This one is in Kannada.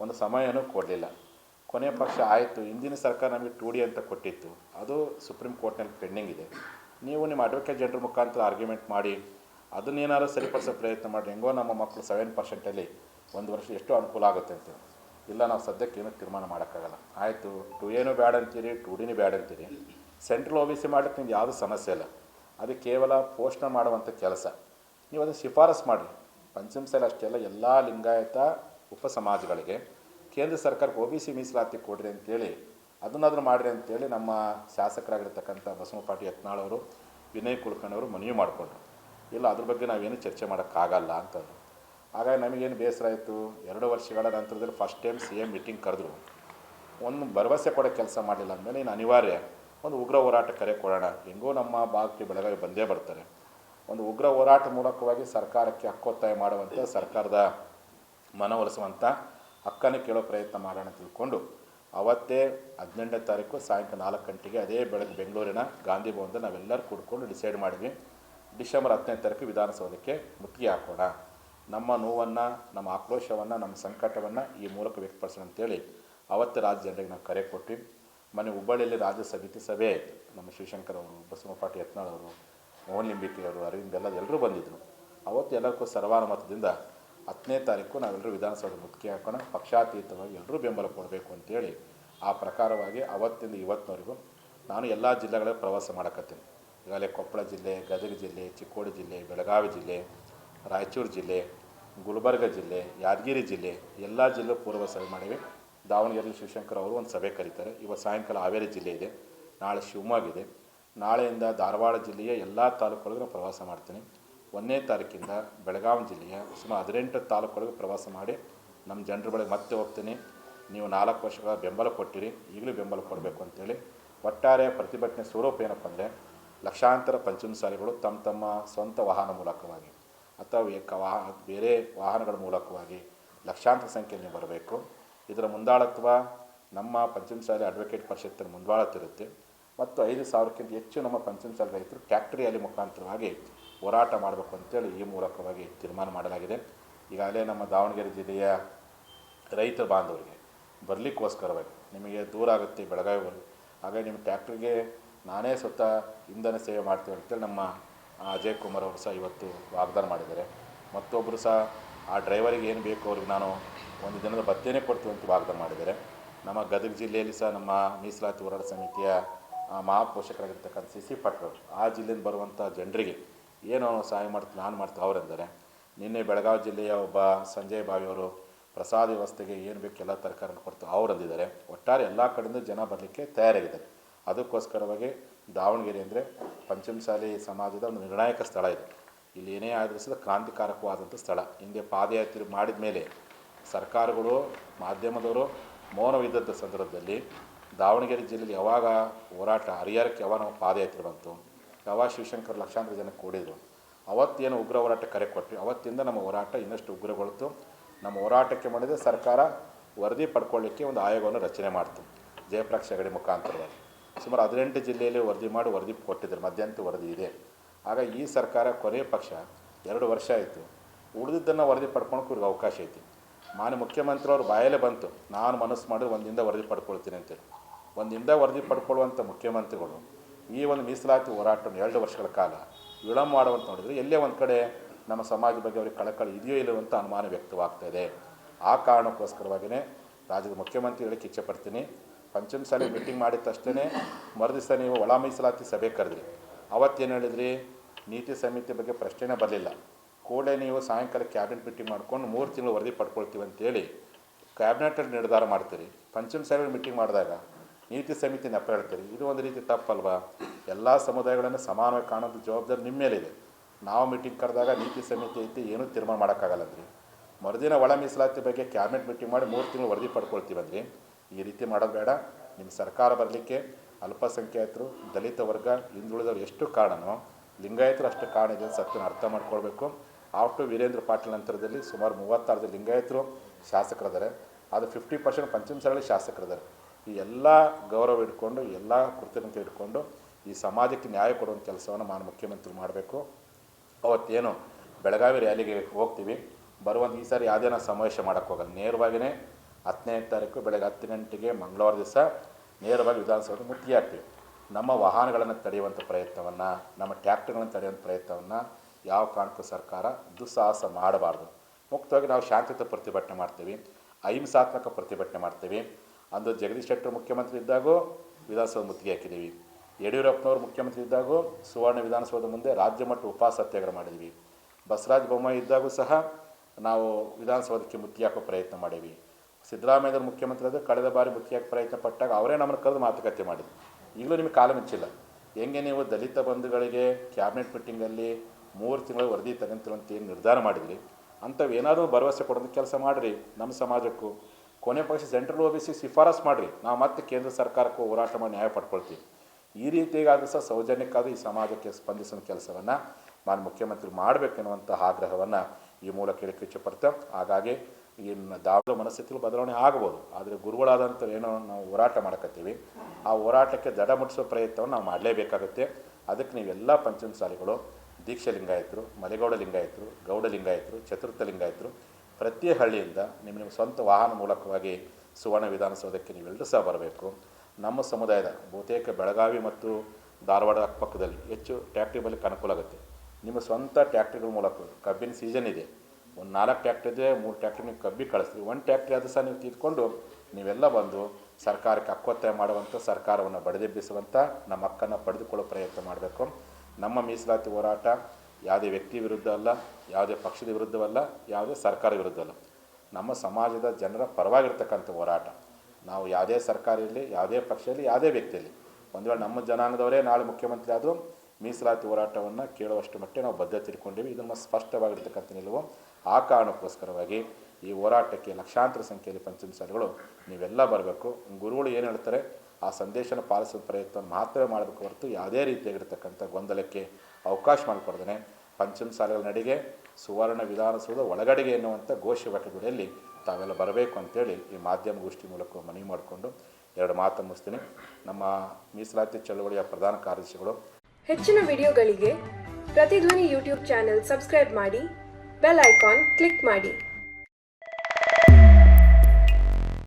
ಒಂದು ಸಮಯನೂ ಕೊಡಲಿಲ್ಲ. ಕೊನೆಯ ಪಕ್ಷ ಆಯಿತು. ಹಿಂದಿನ ಸರ್ಕಾರ ನಮಗೆ ಟು ಡಿ ಅಂತ ಕೊಟ್ಟಿತ್ತು. ಅದು ಸುಪ್ರೀಂ ಕೋರ್ಟ್ನಲ್ಲಿ ಪೆಂಡಿಂಗ್ ಇದೆ. ನೀವು ನಿಮ್ಮ ಅಡ್ವೊಕೇಟ್ ಜನರ ಮುಖಾಂತರ ಆರ್ಗ್ಯುಮೆಂಟ್ ಮಾಡಿ, ಅದನ್ನೇನಾದ್ರು ಸರಿಪಡಿಸೋ ಪ್ರಯತ್ನ ಮಾಡಿ. ಹೆಂಗೋ ನಮ್ಮ ಮಕ್ಕಳು ಸೆವೆನ್ ಪರ್ಸೆಂಟಲ್ಲಿ ಒಂದು ವರ್ಷ ಎಷ್ಟು ಅನುಕೂಲ ಆಗುತ್ತೆ ಅಂತ. ಇಲ್ಲ, ನಾವು ಸದ್ಯಕ್ಕೆ ಏನೂ ತೀರ್ಮಾನ ಮಾಡೋಕ್ಕಾಗಲ್ಲ. ಆಯಿತು ಟು ಏನೂ ಬ್ಯಾಡ ಅಂತೀರಿ ಟು ಡಿನೂ ಬ್ಯಾಡ ಅಂತೀರಿ. ಸೆಂಟ್ರಲ್ ಒ ಬಿ ಸಿ ಮಾಡಕ್ಕೆ ನಿಮ್ಗೆ ಯಾವುದೂ ಸಮಸ್ಯೆ ಇಲ್ಲ. ಅದು ಕೇವಲ ಪೋಸ್ಟ್ನ ಮಾಡುವಂಥ ಕೆಲಸ. ನೀವು ಅದನ್ನು ಶಿಫಾರಸು ಮಾಡಿರಿ. ಪಂಚಮಸಾಲಿ ಅಷ್ಟೆಲ್ಲ ಎಲ್ಲ ಲಿಂಗಾಯತ ಉಪ ಸಮಾಜಗಳಿಗೆ ಕೇಂದ್ರ ಸರ್ಕಾರಕ್ಕೆ ಒ ಬಿ ಸಿ ಮೀಸಲಾತಿ ಕೊಡ್ರಿ ಅಂತೇಳಿ, ಅದನ್ನಾದರೂ ಮಾಡಿರಿ ಅಂತೇಳಿ ನಮ್ಮ ಶಾಸಕರಾಗಿರ್ತಕ್ಕಂಥ ಬಸವಪಾಟಿ ಯತ್ನಾಳ್ ಅವರು, ವಿನಯ್ ಕುಲಕರ್ಣಿ ಅವರು ಮನವಿ ಮಾಡಿಕೊಂಡ್ರು. ಇಲ್ಲ, ಅದ್ರ ಬಗ್ಗೆ ನಾವೇನು ಚರ್ಚೆ ಮಾಡೋಕ್ಕಾಗಲ್ಲ ಅಂತಂದರು. ಹಾಗಾಗಿ ನಮಗೇನು ಬೇಸರ ಆಯಿತು, ಎರಡು ವರ್ಷಗಳ ನಂತರದಲ್ಲಿ first time C M meeting ಕರೆದ್ರು. ಒಂದು ಭರವಸೆ ಕೊಡೋ ಕೆಲಸ ಮಾಡಲಿಲ್ಲ ಅಂದಮೇಲೆ ಇನ್ನು ಅನಿವಾರ್ಯ, ಒಂದು ಉಗ್ರ ಹೋರಾಟ ಕರೆ ಕೊಡೋಣ. ಹೆಂಗೋ ನಮ್ಮ ಭಾಗಕ್ಕೆ ಬೆಳಗಾವಿ ಬಂದೇ ಬರ್ತಾರೆ. ಒಂದು ಉಗ್ರ ಹೋರಾಟ ಮೂಲಕವಾಗಿ ಸರ್ಕಾರಕ್ಕೆ ಹಕ್ಕೊತ್ತಾಯ ಮಾಡುವಂಥ ಸರ್ಕಾರದ ಮನವೊಲಿಸುವಂಥ ಹಕ್ಕನ್ನು ಕೇಳೋ ಪ್ರಯತ್ನ ಮಾಡೋಣ ತಿಳ್ಕೊಂಡು ಅವತ್ತೇ ಹದಿನೆಂಟನೇ ತಾರೀಕು ಸಾಯಂಕಾಲ ನಾಲ್ಕು ಗಂಟೆಗೆ ಅದೇ ಬೆಳಗ್ಗೆ ಬೆಂಗಳೂರಿನ ಗಾಂಧಿ ಭವನದಲ್ಲಿ ನಾವೆಲ್ಲರೂ ಕೂಡ್ಕೊಂಡು ಡಿಸೈಡ್ ಮಾಡಿದ್ವಿ. ಡಿಸೆಂಬರ್ ಹತ್ತನೇ ತಾರೀಕು ವಿಧಾನಸೌಧಕ್ಕೆ ಮುತ್ತಿಗೆ ಹಾಕೋಣ. ನಮ್ಮ ನೋವನ್ನು, ನಮ್ಮ ಆಕ್ರೋಶವನ್ನು, ನಮ್ಮ ಸಂಕಟವನ್ನು ಈ ಮೂಲಕ ವ್ಯಕ್ತಪಡಿಸೋಣ ಅಂತೇಳಿ ಅವತ್ತೇ ರಾಜ್ಯ ಜನರಿಗೆ ನಾವು ಕರೆ ಕೊಟ್ವಿ. ಮನೆ ಹುಬ್ಬಳ್ಳಿಯಲ್ಲಿ ರಾಜ್ಯ ಸಮಿತಿ ಸಭೆ, ನಮ್ಮ ಶಿವಶಂಕರ್ ಅವರು ಬಸವಪಾಟಿ ಯತ್ನಾಳ್ ಅವರು, ಮೋಹನ್ ಲಿಂಬಿಕೆ ಅವರು, ಅರವಿಂದ್ ಎಲ್ಲ ಎಲ್ಲರೂ ಬಂದಿದ್ದರು ಅವತ್ತು ಎಲ್ಲರಿಗೂ ಸರ್ವಾನುಮತದಿಂದ ಹತ್ತನೇ ತಾರೀಕು ನಾವೆಲ್ಲರೂ ವಿಧಾನಸೌಧ ಮುತ್ತಿಗೆ ಹಾಕೋಣ, ಪಕ್ಷಾತೀತವಾಗಿ ಎಲ್ಲರೂ ಬೆಂಬಲ ಕೊಡಬೇಕು ಅಂತೇಳಿ ಆ ಪ್ರಕಾರವಾಗಿ ಅವತ್ತಿಂದ ಇವತ್ತಿನವರೆಗೂ ನಾನು ಎಲ್ಲ ಜಿಲ್ಲೆಗಳ ಪ್ರವಾಸ ಮಾಡಕತ್ತೀನಿ. ಈಗಾಗಲೇ ಕೊಪ್ಪಳ ಜಿಲ್ಲೆ, ಗದಗ ಜಿಲ್ಲೆ, ಚಿಕ್ಕೋಡಿ ಜಿಲ್ಲೆ, ಬೆಳಗಾವಿ ಜಿಲ್ಲೆ, ರಾಯಚೂರು ಜಿಲ್ಲೆ, ಗುಲ್ಬರ್ಗ ಜಿಲ್ಲೆ, ಯಾದಗಿರಿ ಜಿಲ್ಲೆ ಎಲ್ಲ ಜಿಲ್ಲೆ ಪೂರ್ವ ಸಭೆ ಮಾಡಿವೆ. ದಾವಣಗೆರೆಯಲ್ಲಿ ಶಿವಶಂಕರ್ ಅವರು ಒಂದು ಸಭೆ ಕರೀತಾರೆ. ಇವತ್ತು ಸಾಯಂಕಾಲ ಹಾವೇರಿ ಜಿಲ್ಲೆ ಇದೆ. ನಾಳೆ ಶಿವಮೊಗ್ಗ ಇದೆ. ನಾಳೆಯಿಂದ ಧಾರವಾಡ ಜಿಲ್ಲೆಯ ಎಲ್ಲ ತಾಲೂಕುಗಳಿಗೂ ಪ್ರವಾಸ ಮಾಡ್ತೀನಿ. ಒಂದನೇ ತಾರೀಕಿಂದ ಬೆಳಗಾವಿ ಜಿಲ್ಲೆಯ ಸುಮಾರು ಹದಿನೆಂಟು ತಾಲೂಕುಗಳಿಗೆ ಪ್ರವಾಸ ಮಾಡಿ ನಮ್ಮ ಜನರ ಬಳಿ ಮತ್ತೆ ಹೋಗ್ತೀನಿ. ನೀವು ನಾಲ್ಕು ವರ್ಷಗಳ ಬೆಂಬಲ ಕೊಟ್ಟಿರಿ, ಈಗಲೂ ಬೆಂಬಲ ಕೊಡಬೇಕು ಅಂತೇಳಿ ಒಟ್ಟಾರೆ ಪ್ರತಿಭಟನೆ ಸ್ವರೂಪ ಏನಪ್ಪ ಅಂದರೆ ಲಕ್ಷಾಂತರ ಪಂಚಮಸಾಲಿಗಳು ತಮ್ಮ ತಮ್ಮ ಸ್ವಂತ ವಾಹನ ಮೂಲಕವಾಗಿ ಅಥವಾ ಏಕ ವಾಹ, ಬೇರೆ ವಾಹನಗಳ ಮೂಲಕವಾಗಿ ಲಕ್ಷಾಂತರ ಸಂಖ್ಯೆಯಲ್ಲಿ ಬರಬೇಕು. ಇದರ ಮುಂದಾಳತ್ವ ನಮ್ಮ ಪಂಚಮಸಾಲಿ ಅಡ್ವೊಕೇಟ್ ಪರಿಷತ್ತಿನ ಮುಂದಾಳತ್ತಿರುತ್ತೆ ಮತ್ತು ಐದು ಸಾವಿರಕ್ಕಿಂತ ಹೆಚ್ಚು ನಮ್ಮ ಪಂಚಮಸಾಲಿ ರೈತರು ಟ್ಯಾಕ್ಟರಿಯಲ್ಲಿ ಮುಖಾಂತರವಾಗಿ ಹೋರಾಟ ಮಾಡಬೇಕು ಅಂತೇಳಿ ಈ ಮೂಲಕವಾಗಿ ತೀರ್ಮಾನ ಮಾಡಲಾಗಿದೆ. ಈಗಾಗಲೇ ನಮ್ಮ ದಾವಣಗೆರೆ ಜಿಲ್ಲೆಯ ರೈತ ಬಾಂಧವರಿಗೆ ಬರಲಿಕ್ಕೋಸ್ಕರವಾಗಿ ನಿಮಗೆ ದೂರ ಆಗುತ್ತೆ ಬೆಳಗಾವಿ ಬರಲಿ ಹಾಗೆ ನಿಮ್ಮ ಟ್ಯಾಕ್ಟ್ರಿಗೆ ನಾನೇ ಸ್ವತಃ ಇಂಧನ ಸೇವೆ ಮಾಡ್ತೀವಿ ಅಂತೇಳಿ ನಮ್ಮ ಅಜಯ್ ಕುಮಾರ್ ಅವರು ಸಹ ಇವತ್ತು ವಾಗ್ದಾನ ಮಾಡಿದ್ದಾರೆ. ಮತ್ತೊಬ್ಬರು ಸಹ ಆ ಡ್ರೈವರಿಗೆ ಏನು ಬೇಕು ಅವ್ರಿಗೆ ನಾನು ಒಂದು ದಿನದ ಭತ್ಯೆನೇ ಕೊಡ್ತೀವಿ ಅಂತ ವಾಗ್ದಾನ ಮಾಡಿದ್ದಾರೆ. ನಮ್ಮ ಗದಗ ಜಿಲ್ಲೆಯಲ್ಲಿ ಸಹ ನಮ್ಮ ಮೀಸಲಾತಿ ಹೋರಾಟ ಸಮಿತಿಯ ಮಹಾಪೋಷಕರಾಗಿರ್ತಕ್ಕಂಥ ಸಿ ಸಿ ಪಟ್ರು ಆ ಜಿಲ್ಲೆಯಿಂದ ಬರುವಂಥ ಜನರಿಗೆ ಏನು ಸಹಾಯ ಮಾಡ್ತೀನಿ ನಾನು ಮಾಡ್ತೀನಿ ಅವರೆಂದರೆ ನಿನ್ನೆ ಬೆಳಗಾವಿ ಜಿಲ್ಲೆಯ ಒಬ್ಬ ಸಂಜಯ್ ಬಾವಿಯವರು ಪ್ರಸಾದ ವ್ಯವಸ್ಥೆಗೆ ಏನು ಬೇಕು ಎಲ್ಲ ತರಕಾರಿನ ಕೊಡ್ತಾರೆ ಅವ್ರು ಅಂದಿದ್ದಾರೆ ಒಟ್ಟಾರೆ ಎಲ್ಲ ಕಡೆಯಿಂದ ಜನ ಬರಲಿಕ್ಕೆ ತಯಾರಾಗಿದ್ದಾರೆ. ಅದಕ್ಕೋಸ್ಕರವಾಗಿ ದಾವಣಗೆರೆ ಅಂದರೆ ಪಂಚಮಸಾಲಿ ಸಮಾಜದ ಒಂದು ನಿರ್ಣಾಯಕ ಸ್ಥಳ ಇದೆ. ಇಲ್ಲಿ ಏನೇ ಆದರೂ ಸಹ ಕ್ರಾಂತಿಕಾರಕವಾದಂಥ ಸ್ಥಳ. ಹಿಂದೆ ಪಾದಯಾತ್ರೆ ಮಾಡಿದ ಮೇಲೆ ಸರ್ಕಾರಗಳು, ಮಾಧ್ಯಮದವರು ಮೌನವಿದ್ದಂಥ ಸಂದರ್ಭದಲ್ಲಿ ದಾವಣಗೆರೆ ಜಿಲ್ಲೆಯಲ್ಲಿ ಯಾವಾಗ ಹೋರಾಟ, ಹರಿಹರಕ್ಕೆ ಯಾವಾಗ ನಾವು ಪಾದಯಾತ್ರೆ ಬಂತು ಯಾವಾಗ ಶಿವಶಂಕರ್ ಲಕ್ಷಾಂತರ ಜನ ಕೂಡಿದ್ರು. ಅವತ್ತೇನು ಉಗ್ರ ಹೋರಾಟ ಕರೆ ಕೊಟ್ವಿ. ಅವತ್ತಿಂದ ನಮ್ಮ ಹೋರಾಟ ಇನ್ನಷ್ಟು ಉಗ್ರಗೊಳ್ತು. ನಮ್ಮ ಹೋರಾಟಕ್ಕೆ ಮಾಡಿದ ಸರ್ಕಾರ ವರದಿ ಪಡ್ಕೊಳ್ಳಿಕ್ಕೆ ಒಂದು ಆಯೋಗವನ್ನು ರಚನೆ ಮಾಡ್ತು. ಜಯಪ್ರಕಾಶ್ ಹೆಗಡೆ ಮುಖಾಂತರವಾಗಿ. ಸುಮಾರು ಹದಿನೆಂಟು ಜಿಲ್ಲೆಯಲ್ಲಿ ವರದಿ ಮಾಡಿ ವರದಿ ಕೊಟ್ಟಿದ್ದರು ಮಧ್ಯಂತ ವರದಿ ಇದೆ. ಆಗ ಈ ಸರ್ಕಾರ ಕೊನೆಯ ಪಕ್ಷ ಎರಡು ವರ್ಷ ಆಯಿತು. ಉಳಿದಿದ್ದನ್ನು ವರದಿ ಪಡ್ಕೊಳಕ್ಕೆ ಇವ್ರಿಗೆ ಅವಕಾಶ ಐತಿ. ಮಾನ್ಯ ಮುಖ್ಯಮಂತ್ರಿ ಅವ್ರ ಬಾಯಲ್ಲೇ ಬಂತು. ನಾನು ಮನಸ್ಸು ಮಾಡಿದ್ರೆ ಒಂದಿಂದ ವರದಿ ಪಡ್ಕೊಳ್ತೀನಿ ಅಂತೇಳಿ. ಒಂದಿಂದ ವರದಿ ಪಡ್ಕೊಳ್ಳುವಂಥ ಮುಖ್ಯಮಂತ್ರಿಗಳು ಈ ಒಂದು ಮೀಸಲಾತಿ ಹೋರಾಟವನ್ನು ಎರಡು ವರ್ಷಗಳ ಕಾಲ ವಿಳಂಬ ಮಾಡುವಂತ ನೋಡಿದರೆ ಎಲ್ಲೇ ಒಂದು ಕಡೆ ನಮ್ಮ ಸಮಾಜದ ಬಗ್ಗೆ ಅವರಿಗೆ ಕಳಕಳಿ ಇದೆಯೋ ಇಲ್ಲವೋ ಅಂತ ಅನುಮಾನ ವ್ಯಕ್ತವಾಗ್ತಾ ಇದೆ. ಆ ಕಾರಣಕ್ಕೋಸ್ಕರವಾಗಿಯೇ ರಾಜ್ಯದ ಮುಖ್ಯಮಂತ್ರಿ ಹೇಳಕ್ಕೆ ಇಚ್ಛೆಪಡ್ತೀನಿ ಪಂಚಮಸಾಲಿ ಮೀಟಿಂಗ್ ಮಾಡಿದ ತಕ್ಷಣ ಮರುದಿವಸ ನೀವು ಒಳ ಮೀಸಲಾತಿ ಸಭೆ ಕರೆದ್ರಿ. ಅವತ್ತೇನು ಹೇಳಿದ್ರಿ? ನೀತಿ ಸಮಿತಿ ಬಗ್ಗೆ ಪ್ರಶ್ನೆನೇ ಬರಲಿಲ್ಲ. ಕೂಡಲೇ ನೀವು ಸಾಯಂಕಾಲ ಕ್ಯಾಬಿನೆಟ್ ಮೀಟಿಂಗ್ ಮಾಡ್ಕೊಂಡು ಮೂರು ತಿಂಗಳು ವರದಿ ಪಡ್ಕೊಳ್ತೀವಿ ಅಂತೇಳಿ ಕ್ಯಾಬಿನೆಟಲ್ಲಿ ನಿರ್ಧಾರ ಮಾಡ್ತೀರಿ. ಪಂಚಮಸಾಲಿ ಮೀಟಿಂಗ್ ಮಾಡಿದಾಗ ನೀತಿ ಸಮಿತಿನ ಹೇಳ್ತೀರಿ. ಇದು ಒಂದು ರೀತಿ ತಪ್ಪಲ್ವಾ? ಎಲ್ಲ ಸಮುದಾಯಗಳನ್ನು ಸಮಾನವಾಗಿ ಕಾಣೋದು ಜವಾಬ್ದಾರಿ ನಿಮ್ಮ ಮೇಲಿದೆ. ನಾವು ಮೀಟಿಂಗ್ ಕರೆದಾಗ ನೀತಿ ಸಮಿತಿ ಐತಿ, ಏನೂ ತೀರ್ಮಾನ ಮಾಡೋಕ್ಕಾಗಲ್ಲದ್ರಿ. ಮರುದಿನ ಒಳ ಮೀಸಲಾತಿ ಬಗ್ಗೆ ಕ್ಯಾಬಿನೆಟ್ ಮೀಟಿಂಗ್ ಮಾಡಿ ಮೂರು ತಿಂಗಳು ವರದಿ ಪಡ್ಕೊಳ್ತೀವಂದ್ರಿ. ಈ ರೀತಿ ಮಾಡೋದು ಬೇಡ. ನಿಮ್ಮ ಸರ್ಕಾರ ಬರಲಿಕ್ಕೆ ಅಲ್ಪಸಂಖ್ಯಾತರು, ದಲಿತ ವರ್ಗ, ಹಿಂದುಳಿದವರು ಎಷ್ಟು ಕಾರಣನೋ, ಲಿಂಗಾಯತರು ಅಷ್ಟು ಕಾರಣ ಇದೆ ಸತ್ಯನ ಅರ್ಥ ಮಾಡ್ಕೊಳ್ಬೇಕು. ಆಫ್ಟರ್ ವೀರೇಂದ್ರ ಪಾಟೀಲ್ ನಂತರದಲ್ಲಿ ಸುಮಾರು ಮೂವತ್ತಾರು ಲಿಂಗಾಯತರು ಶಾಸಕರಿದ್ದಾರೆ. ಅದು ಫಿಫ್ಟಿ ಪರ್ಸೆಂಟ್ ಪಂಚಮಸಾಲಿ ಶಾಸಕರಿದ್ದಾರೆ. ಈ ಎಲ್ಲ ಗೌರವ ಇಟ್ಕೊಂಡು, ಎಲ್ಲ ಕೃತಜ್ಞತೆ ಇಟ್ಕೊಂಡು ಈ ಸಮಾಜಕ್ಕೆ ನ್ಯಾಯ ಕೊಡುವಂಥ ಕೆಲಸವನ್ನು ನಾನು ಮುಖ್ಯಮಂತ್ರಿ ಮಾಡಬೇಕು. ಅವತ್ತೇನು ಬೆಳಗಾವಿ ರ್ಯಾಲಿಗೆ ಹೋಗ್ತೀವಿ. ಬರುವಂಥ ಈ ಸಾರಿ ಯಾವುದೇ ನಾವು ಸಮಾವೇಶ ಮಾಡೋಕ್ಕೆ ಹೋಗಲ್ಲ. ನೇರವಾಗಿಯೇ ಹತ್ತನೇ ತಾರೀಕು ಬೆಳಗ್ಗೆ ಹತ್ತು ಗಂಟೆಗೆ ಮಂಗಳವಾರ ದಿವಸ ನೇರವಾಗಿ ವಿಧಾನಸೌಧ ಮುತ್ತಿಗೆ ಹಾಕ್ತೀವಿ. ನಮ್ಮ ವಾಹನಗಳನ್ನು ತಡೆಯುವಂಥ ಪ್ರಯತ್ನವನ್ನು, ನಮ್ಮ ಟ್ಯಾಕ್ಟರ್ಗಳನ್ನು ತಡೆಯುವಂಥ ಪ್ರಯತ್ನವನ್ನು ಯಾವ ಕಾರಣಕ್ಕೂ ಸರ್ಕಾರ ದುಸ್ಸಾಹಸ ಮಾಡಬಾರ್ದು. ಮುಕ್ತವಾಗಿ ನಾವು ಶಾಂತಿಯುತ ಪ್ರತಿಭಟನೆ ಮಾಡ್ತೀವಿ. ಅಹಿಂಸಾತ್ಮಕ ಪ್ರತಿಭಟನೆ ಮಾಡ್ತೀವಿ. ಅಂದು ಜಗದೀಶ್ ಶೆಟ್ಟರ್ ಮುಖ್ಯಮಂತ್ರಿ ಇದ್ದಾಗೂ ವಿಧಾನಸೌಧ ಮುತ್ತಿಗೆ ಹಾಕಿದ್ದೀವಿ. ಯಡಿಯೂರಪ್ಪನವರು ಮುಖ್ಯಮಂತ್ರಿ ಇದ್ದಾಗೂ ಸುವರ್ಣ ವಿಧಾನಸೌಧ ಮುಂದೆ ರಾಜ್ಯ ಮಟ್ಟ ಉಪವಾಸ ಸತ್ಯಾಗ್ರಹ ಮಾಡಿದ್ವಿ. ಬಸವರಾಜ ಬೊಮ್ಮಾಯಿ ಇದ್ದಾಗೂ ಸಹ ನಾವು ವಿಧಾನಸೌಧಕ್ಕೆ ಮುತ್ತಿಗೆ ಹಾಕೋ ಪ್ರಯತ್ನ ಮಾಡೀವಿ ಸಿದ್ದರಾಮಯ್ಯವ್ರು ಮುಖ್ಯಮಂತ್ರಿ ಅದು ಕಳೆದ ಬಾರಿ ಹಾಕೋ ಪ್ರಯತ್ನ ಪಟ್ಟಾಗ ಅವರೇ ನಮ್ಮನ್ನು ಕರೆದು ಮಾತುಕತೆ ಮಾಡಿದ್ರು. ಈಗಲೂ ನಿಮಗೆ ಕಾಲ ಮಿಂಚಿಲ್ಲ. ಹೆಂಗೆ ನೀವು ದಲಿತ ಬಂಧುಗಳಿಗೆ ಕ್ಯಾಬಿನೆಟ್ ಮೀಟಿಂಗಲ್ಲಿ ಮೂರು ತಿಂಗಳ ವರದಿ ತಗೊಂತಿರುವಂತ ಏನು ನಿರ್ಧಾರ ಮಾಡಿದ್ರಿ? ಅಂಥವು ಏನಾದರೂ ಭರವಸೆ ಕೊಡೋದು ಕೆಲಸ ಮಾಡಿರಿ ನಮ್ಮ ಸಮಾಜಕ್ಕೂ. ಕೊನೆ ಪಕ್ಷ ಸೆಂಟ್ರಲ್ ಒ ಬಿ ಸಿ ಶಿಫಾರಸ್ ಮಾಡಿರಿ. ನಾವು ಮತ್ತೆ ಕೇಂದ್ರ ಸರ್ಕಾರಕ್ಕೂ ಹೋರಾಟ ಮಾಡಿ ನ್ಯಾಯ ಪಡ್ಕೊಳ್ತೀವಿ. ಈ ರೀತಿಯಾದರೂ ಸಹ ಸೌಜನ್ಯಕ್ಕಾದ ಈ ಸಮಾಜಕ್ಕೆ ಸ್ಪಂದಿಸುವ ಕೆಲಸವನ್ನು ನಾನು ಮುಖ್ಯಮಂತ್ರಿ ಮಾಡಬೇಕೆನ್ನುವಂಥ ಆಗ್ರಹವನ್ನು ಈ ಮೂಲಕ ಹೇಳಿಕೆ ಇಚ್ಛಪಡ್ತಾ, ಹಾಗಾಗಿ ಈ ದಾವಲ ಮನಸ್ಥಿತಿಗಳು ಬದಲಾವಣೆ ಆಗ್ಬೋದು. ಆದರೆ ಗುರುಗಳಾದಂಥ ಏನೋ ನಾವು ಹೋರಾಟ ಮಾಡಕತ್ತೀವಿ. ಆ ಹೋರಾಟಕ್ಕೆ ದಡ ಮುಟ್ಟಿಸೋ ಪ್ರಯತ್ನವನ್ನು ನಾವು ಮಾಡಲೇಬೇಕಾಗುತ್ತೆ. ಅದಕ್ಕೆ ನೀವೆಲ್ಲ ಪಂಚಮಸಾಲಿಗಳು ದೀಕ್ಷಾ ಲಿಂಗಾಯತರು ಮಲೆಗೌಡ ಲಿಂಗಾಯತರು ಗೌಡ ಲಿಂಗಾಯತರು ಚತುರ್ಥ ಲಿಂಗಾಯತರು ಪ್ರತಿ ಹಳ್ಳಿಯಿಂದ ನಿಮ್ಮ ನಿಮ್ಮ ಸ್ವಂತ ವಾಹನ ಮೂಲಕವಾಗಿ ಸುವರ್ಣ ವಿಧಾನಸೌಧಕ್ಕೆ ನೀವೆಲ್ಲರೂ ಸಹ ಬರಬೇಕು. ನಮ್ಮ ಸಮುದಾಯದ ಬಹುತೇಕ ಬೆಳಗಾವಿ ಮತ್ತು ಧಾರವಾಡ ಅಕ್ಕಪಕ್ಕದಲ್ಲಿ ಹೆಚ್ಚು ಟ್ಯಾಕ್ಟ್ರಿ ಬಲಿಕ್ಕೆ ಅನುಕೂಲ ಆಗುತ್ತೆ. ನಿಮ್ಮ ಸ್ವಂತ ಟ್ಯಾಕ್ಟ್ರಿಗಳ ಮೂಲಕ ಕಬ್ಬಿನ ಸೀಸನ್ ಇದೆ. ಒಂದು ನಾಲ್ಕು ಟ್ಯಾಕ್ಟ್ರಿ ಇದೆ ಮೂರು ಟ್ಯಾಕ್ಟ್ರಿ ನೀವು ಕಬ್ಬಿ ಕಳಿಸ್ತೀವಿ ಒಂದು ಟ್ಯಾಕ್ಟ್ರಿ ಅದು ಸಹ ನೀವು ತಿದ್ಕೊಂಡು ನೀವೆಲ್ಲ ಬಂದು ಸರ್ಕಾರಕ್ಕೆ ಅಕ್ಕೊತ್ತಾಯ ಮಾಡುವಂಥ ಸರ್ಕಾರವನ್ನು ಬಡಿದೆಬ್ಬಿಸುವಂಥ ನಮ್ಮ ಹಕ್ಕನ್ನು ಪಡೆದುಕೊಳ್ಳೋ ಪ್ರಯತ್ನ ಮಾಡಬೇಕು. ನಮ್ಮ ಮೀಸಲಾತಿ ಹೋರಾಟ ಯಾವುದೇ ವ್ಯಕ್ತಿ ವಿರುದ್ಧ ಅಲ್ಲ, ಯಾವುದೇ ಪಕ್ಷದ ವಿರುದ್ಧವಲ್ಲ, ಯಾವುದೇ ಸರ್ಕಾರ ವಿರುದ್ಧ ಅಲ್ಲ. ನಮ್ಮ ಸಮಾಜದ ಜನರ ಪರವಾಗಿರ್ತಕ್ಕಂಥ ಹೋರಾಟ. ನಾವು ಯಾವುದೇ ಸರ್ಕಾರ ಇರಲಿ ಯಾವುದೇ ಪಕ್ಷ ಇರಲಿ ಯಾವುದೇ ವ್ಯಕ್ತಿಯಲ್ಲಿ. ಒಂದು ವೇಳೆ ನಮ್ಮ ಜನಾಂಗದವರೇ ನಾಳೆ ಮುಖ್ಯಮಂತ್ರಿ ಆದರೂ ಮೀಸಲಾತಿ ಹೋರಾಟವನ್ನು ಕೇಳುವಷ್ಟು ಮಟ್ಟಿಗೆ ನಾವು ಬದ್ಧತೆ ಇಟ್ಕೊಂಡಿವಿ. ಇದನ್ನು ಸ್ಪಷ್ಟವಾಗಿರ್ತಕ್ಕಂಥ ನಿಲುವು. ಆ ಕಾರಣಕ್ಕೋಸ್ಕರವಾಗಿ ಈ ಹೋರಾಟಕ್ಕೆ ಲಕ್ಷಾಂತರ ಸಂಖ್ಯೆಯಲ್ಲಿ ಪಂಚಮಸಾಲಿಗಳು ನೀವೆಲ್ಲ ಬರಬೇಕು. ಗುರುಗಳು ಏನು ಹೇಳ್ತಾರೆ, ಆ ಸಂದೇಶನ ಪಾಲಿಸೋ ಪ್ರಯತ್ನ ಮಾತ್ರವೇ ಮಾಡಬೇಕು ಹೊರತು ಯಾವುದೇ ರೀತಿಯಾಗಿರ್ತಕ್ಕಂಥ ಗೊಂದಲಕ್ಕೆ ಅವಕಾಶ ಮಾಡಿಕೊಡ್ದೇ ಪಂಚಮಸಾಲಿಗಳ ನಡಿಗೆ, ಸುವರ್ಣ ವಿಧಾನಸೌಧ ಒಳಗಡೆಗೆ ಎನ್ನುವಂಥ ಘೋಷವಾಕ್ಯಗಳಲ್ಲಿ ತಾವೆಲ್ಲ ಬರಬೇಕು ಅಂತೇಳಿ ಈ ಮಾಧ್ಯಮ ಗೋಷ್ಠಿ ಮೂಲಕ ಮನವಿ ಮಾಡಿಕೊಂಡು ಎರಡು ಮಾತು ಮುಗಿಸ್ತೀನಿ. ನಮ್ಮ ಮೀಸಲಾತಿ ಚಳವಳಿಯ ಪ್ರಧಾನ ಕಾರ್ಯದರ್ಶಿಗಳು. ಹೆಚ್ಚಿನ ವಿಡಿಯೋಗಳಿಗೆ ಪ್ರತಿಧ್ವನಿ ಯೂಟ್ಯೂಬ್ ಚಾನೆಲ್ ಸಬ್ಸ್ಕ್ರೈಬ್ ಮಾಡಿ, ಬೆಲ್ ಐಕಾನ್ ಕ್ಲಿಕ್ ಮಾಡಿ.